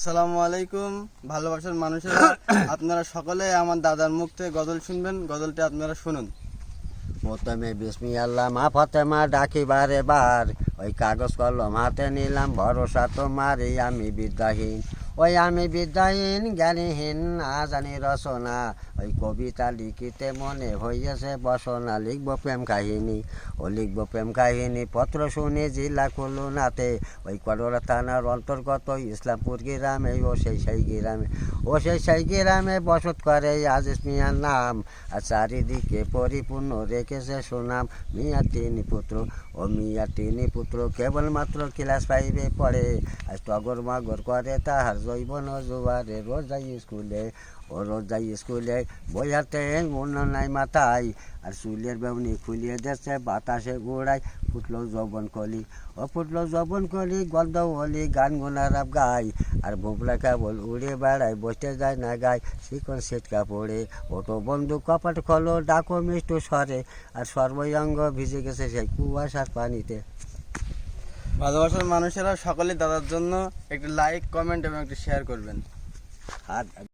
আসসালামু আলাইকুম ভালোবাসার মানুষেরা। আপনারা সকলে আমার দাদার মুখ থেকে গজল শুনবেন গজলটি আপনারা শুনুন। প্রথমে বিস্মি আল্লাহ মা ফতেমা ডাকি বারে। বার ওই কাগজ কলম হাতে নিলাম ভরসা তোমার এই আমি বিদ্যাহীন ওই আমি বিদ্যাহীন জ্ঞানীহীন না জানি রচনা। ওই কবিতা লিখিতে মনে হইয়াছে বসনা। লিখব প্রেম কাহিনী, ও লিখব প্রেম কাহিনী। পত্র শুনে জিল্লা খুলুনাতে। ওই কডোরা থানার অন্তর্গত ইসলামপুর গ্রামে, ও সেই সেই গ্রামে। ও সেই সেই গ্রামে বসত করে আজিজ মিয়ার নাম। আর চারিদিকে পরিপূর্ণ রেখেছে সুনাম। মিয়া তিনি পুত্র, ও মিয়া তিনি পুত্র। কেবলমাত্র ক্লাস ফাইভে পড়ে। আর টগর মাগর করে তাহার জৈবন জোয়ারে রোজ যাই স্কুলে ও রোজ যাই স্কুলে বই হাতে মন নাই মাথায় আর চুলের বেউনি খুলিয়ে দিচ্ছে বাতাসে ঘোড়ায় ফুটলো যৌবন কলি ও ফুটলো যৌবন কলি গল্প হলি গান গোনারাপ গাই আর ভোপলা কেবল উড়ে বেড়ায় বসতে যায় না গায় শিকন সিটকা পড়ে ওটো বন্ধু কপাট খোলো ডাকো মিষ্টু সরে আর সর্বঙ্গ ভিজে গেছে সেই কুয়াশার পানিতে ভালোবাসার মানুষেরা সকলে দাদার জন্য একটি লাইক কমেন্ট এবং একটি শেয়ার করবেন। আর